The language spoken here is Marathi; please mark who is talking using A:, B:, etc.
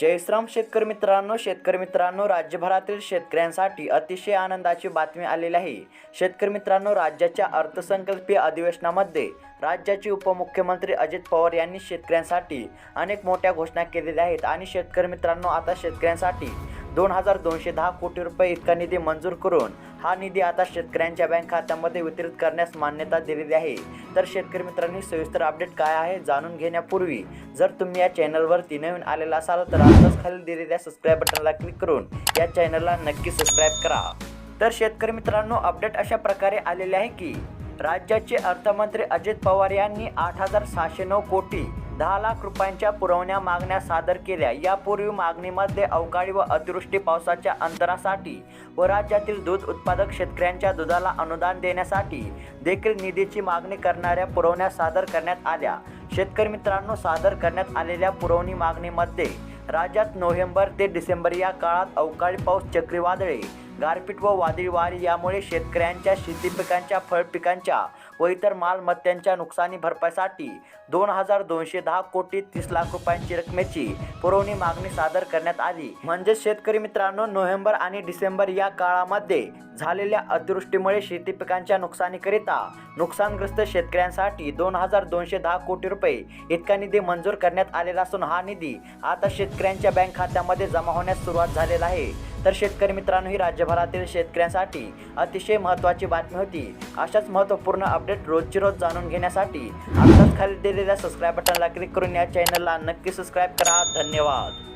A: जयश्राम शेतकरी मित्रांनो शेतकरी मित्रांनो राज्यभरातील शेतकऱ्यांसाठी अतिशय आनंदाची बातमी आलेली आहे. शेतकरी मित्रांनो राज्याच्या अर्थसंकल्पीय अधिवेशनामध्ये राज्याचे उपमुख्यमंत्री अजित पवार यांनी शेतकऱ्यांसाठी अनेक मोठ्या घोषणा केलेल्या आहेत. आणि शेतकरी मित्रांनो आता शेतकऱ्यांसाठी दोन हजार दोनशे दहा कोटी रुपये इतका निधी मंजूर करून हा निधी आता शेतकऱ्यांच्या बँक खात्यामध्ये वितरित करण्यास मान्यता दिलेली आहे. तर शेतकरी मित्रांनी सविस्तर अपडेट काय आहे जाणून घेण्यापूर्वी जर तुम्ही या चॅनलवरती नवीन आलेला असाल तर आताच खाली दिलेल्या सबस्क्राईब बटनला क्लिक करून या चॅनलला नक्की सबस्क्राईब करा. तर शेतकरी मित्रांनो अपडेट अशा प्रकारे आलेले आहे की राज्याचे अर्थमंत्री अजित पवार यांनी आठ हजार सहाशे नऊ कोटी दहा लाख रुपयांच्या पुरवण्या मागण्या सादर केल्या. यापूर्वी मागणीमध्ये अवकाळी व अतिवृष्टी पावसाच्या अंतरासाठी व राज्यातील दूध उत्पादक शेतकऱ्यांच्या दुधाला अनुदान देण्यासाठी देखील निधीची मागणी करणाऱ्या पुरवण्या सादर करण्यात आल्या. शेतकरी मित्रांनो सादर करण्यात आलेल्या पुरवणी मागणीमध्ये राज्यात नोव्हेंबर ते डिसेंबर या काळात अवकाळी पाऊस चक्रीवादळे गारपीट व वादळी वारी यामुळे शेतकऱ्यांच्या शेती पिकांच्या फळ पिकांच्या व इतर मालमत्त्यांच्या नुकसानी भरपाईसाठी दोन हजार दोनशे दहा कोटी तीस लाख रुपयांची रकमेची पुरवणी मागणी सादर करण्यात आली. म्हणजे शेतकरी मित्रांनो नोव्हेंबर आणि डिसेंबर या काळामध्ये झालेल्या अतिवृष्टीमुळे शेती पिकांच्या नुकसानीकरिता नुकसानग्रस्त शेतकऱ्यांसाठी दोन हजार दोनशे दहा कोटी रुपये इतका निधी मंजूर करण्यात आलेला असून हा निधी आता शेतकऱ्यांच्या बँक खात्यामध्ये जमा होण्यास सुरुवात झालेला आहे. तर शेतकरी मित्रांनो ही राज्यभरातील शेतकऱ्यांसाठी अतिशय महत्त्वाची बातमी होती. अशाच महत्त्वपूर्ण अपडेट रोजची रोज जाणून घेण्यासाठी आत्ताच खाली दिलेल्या सबस्क्राईब बटनला क्लिक करून या चॅनलला नक्की सबस्क्राईब करा. धन्यवाद.